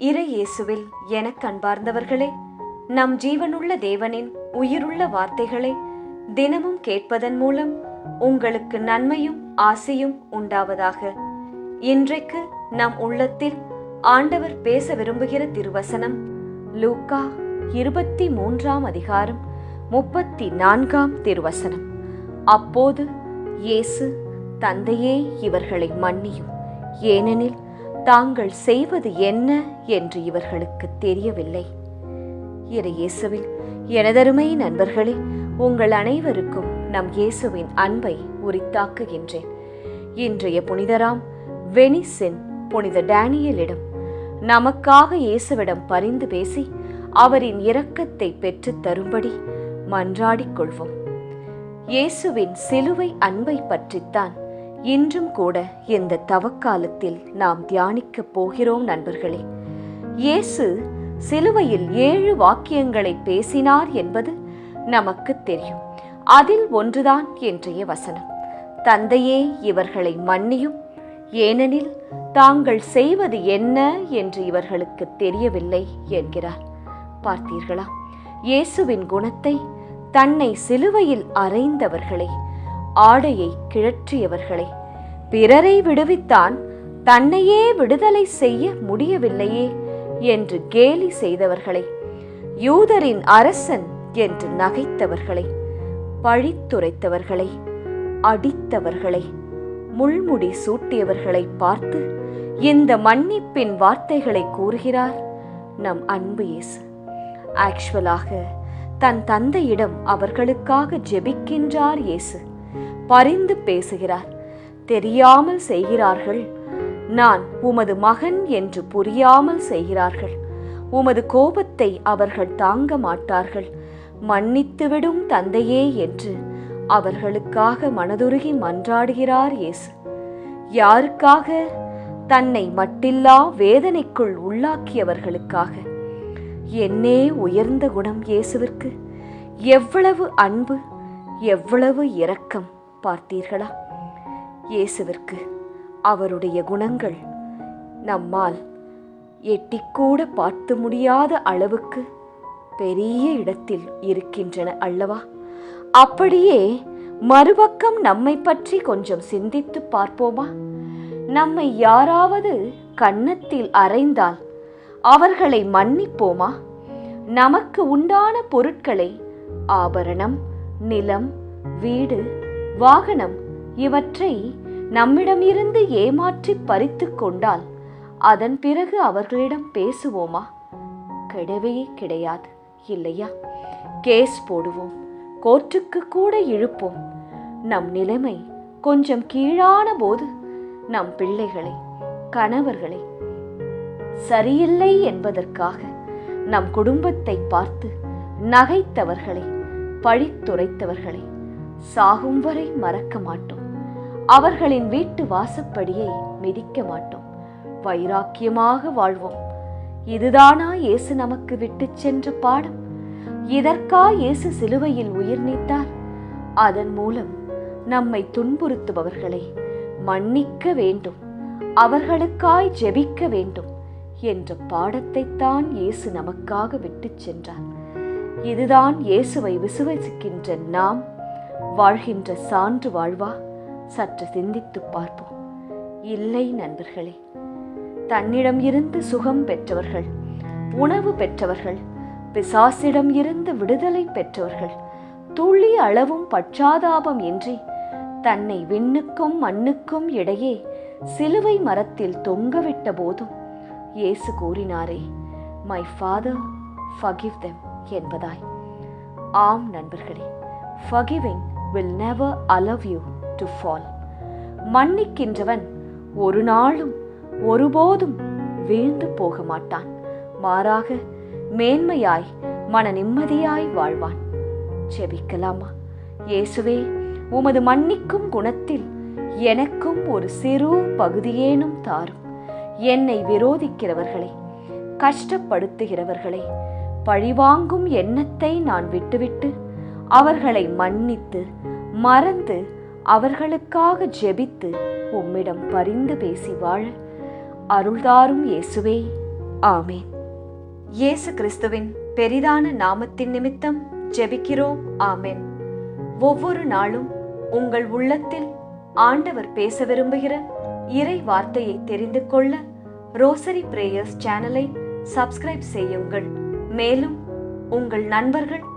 இறை இயேசுவில் எனக் அன்பார்ந்தவர்களே நம் ஜீவனுள்ள தேவனின் உயிருள்ள வார்த்தைகளை தினமும் கேட்பதன் மூலம் உங்களுக்கு நன்மையும் ஆசையும் உண்டாவதாக. இன்றைக்கு நம் உள்ளத்தில் ஆண்டவர் பேச விரும்புகிற திருவசனம் லூக்கா இருபத்தி மூன்றாம் அதிகாரம் முப்பத்தி நான்காம் திருவசனம். அப்போது இயேசு தந்தையே இவர்களை மன்னியும் ஏனெனில் தாங்கள் செய்வது என்ன என்று இவர்களுக்கு தெரியவில்லை. இறை இயேசுவில் எனதருமை நண்பர்களே உங்கள் அனைவருக்கும் நம் இயேசுவின் அன்பை உரித்தாக்குகின்றேன். இன்றைய புனிதராம் வெனிசின் புனித டேனியலிடம் நமக்காக இயேசுவிடம் பரிந்து பேசி அவரின் இரக்கத்தை பெற்றுத் தரும்படி மன்றாடிக் கொள்வோம். இயேசுவின் சிலுவை அன்பை பற்றித்தான் இன்றும் கூட இந்த தவக்காலத்தில் நாம் தியானிக்கப் போகிறோம் நண்பர்களே. இயேசு சிலுவையில் ஏழு வாக்கியங்களை பேசினார் என்பது நமக்கு தெரியும். அதில் ஒன்றுதான் இன்றைய வசனம். தந்தையே இவர்களை மன்னியும். ஏனெனில் தாங்கள் செய்வது என்ன என்று இவர்களுக்கு தெரியவில்லை என்கிறார். பார்த்தீர்களா? இயேசுவின் குணத்தை தன்னை சிலுவையில் அறைந்தவர்களை ஆடையை கிழற்றியவர்களே பிறரை விடுவித்தான் தன்னையே விடுதலை செய்ய முடியவில்லையே என்று கேலி செய்தவர்களை யூதரின் அரசன் என்று நகைத்தவர்களை பழித்துரைத்தவர்களை அடித்தவர்களை முள்முடி சூட்டியவர்களை பார்த்து இந்த மன்னிப்பின் வார்த்தைகளை கூறுகிறார் நம் அன்பு இயேசு. ஆக்சுவலாக தன் தந்தையிடம் அவர்களுக்காக ஜெபிக்கின்றார் இயேசு. பரிந்து பேசுகிறார். தெரியாமல் செய்கிறார்கள். நான் உமது மகன் என்று புரியாமல் செய்கிறார்கள். உமது கோபத்தை அவர்கள் தாங்க மாட்டார்கள். மன்னித்துவிடும் தந்தையே என்று அவர்களுக்காக மனதுருகி மன்றாடுகிறார் இயேசு. யாருக்காக? தன்னை மட்டில்லா வேதனைக்குள் உள்ளாக்கியவர்களுக்காக. என்னே உயர்ந்த குணம் இயேசுவிற்கு. எவ்வளவு அன்பு எவ்வளவு இரக்கம். பார்த்தீர்களா இயேசுவிற்கு அவருடைய குணங்கள் நம்மால் எட்டிக்கூட பார்த்து முடியாத அளவுக்கு பெரிய இடத்தில் இருக்கின்றன அல்லவா? அப்படியே மறுபக்கம் நம்மை பற்றி கொஞ்சம் சிந்தித்து பார்ப்போமா? நம்மை யாராவது கன்னத்தில் அறைந்தால் அவர்களை மன்னிப்போமா? நமக்கு உண்டான பொருட்களை ஆபரணம் நிலம் வீடு வாகனம் இவற்றை நம்மிடமிருந்து ஏமாற்றி பறித்து கொண்டால் அதன் பிறகு அவர்களிடம் பேசுவோமா? கிடையவே கிடையாது இல்லையா? கேஸ் போடுவோம் கோர்ட்டுக்கு கூட இழுப்போம். நம் நிலைமை கொஞ்சம் கீழான போது நம் பிள்ளைகளை கணவர்களை சரியில்லை என்பதற்காக நம் குடும்பத்தை பார்த்து நகைத்தவர்களை பழித்துரைத்தவர்களை சாகும் வரை மறக்க மாட்டோம். அவர்களின் வீட்டு வாசப்படியை மிதிக்க மாட்டோம். வைராக்கியமாக வாழ்வோம். இதுதானா இயேசு நமக்கு விட்டுச் சென்ற பாடம்? இதற்கா இயேசு சிலுவையில் உயிர் நீத்தார்? அதன் மூலம் நம்மை துன்புறுத்துபவர்களை மன்னிக்க வேண்டும். அவர்களுக்காய் ஜெபிக்க வேண்டும் என்ற பாடத்தைத்தான் இயேசு நமக்காக விட்டுச் சென்றார். இதுதான் இயேசுவை விசுவசிக்கின்ற நாம் வாழ்கின்ற சான்று வாழ்வா? சற்று சிந்தித்துப் பார்ப்போம். இல்லை நண்பர்களே தன்னிடம் இருந்து சுகம் பெற்றவர்கள் உணவு பெற்றவர்கள் பிசாசிடம் இருந்து விடுதலை பெற்றவர்கள் துளி அளவும் பச்சாதாபம் இன்றி தன்னை விண்ணுக்கும் மண்ணுக்கும் இடையே சிலுவை மரத்தில் தொங்கவிட்ட போதும் இயேசு கூறினாரே மை ஃபாதர் ஃபகிவ் தெம் என்பதாய். ஆம் நண்பர்களே forgiving will never allow you to fall மன்னிக்கின்றவன் ஒரு நாளும் ஒருபோதும் வீழ்ந்து போக மாட்டான். மாறாக மேன்மையாய் மன நிம்மதியாய் வாழ்வான். செபிக்கலாமா இயேசுவே உமது மன்னிக்கும் குணத்தில் எனக்கும் ஒரு சிறு பகுதியேனும் தாரும். என்னை விரோதிக்கிறவர்களை கஷ்டப்படுத்துகிறவர்களை பழிவாங்கும் எண்ணத்தை நான் விட்டுவிட்டு அவர்களை மன்னித்து மறந்து அவர்களுக்காக ஜெபித்து உம்மிடம் பரிந்து பேசி வாழ. அருள்தாரும் இயேசுவே. ஆமேன். இயேசு கிறிஸ்துவின் பெரிதான நாமத்தின் நிமித்தம் ஜெபிக்கிறோம். ஆமேன். ஒவ்வொரு நாளும் உங்கள் உள்ளத்தில் ஆண்டவர் பேச விரும்புகிற இறை வார்த்தையை தெரிந்து கொள்ள ரோசரி பிரேயர்ஸ் சேனலை சப்ஸ்கிரைப் செய்யுங்கள். மேலும் உங்கள் நண்பர்கள்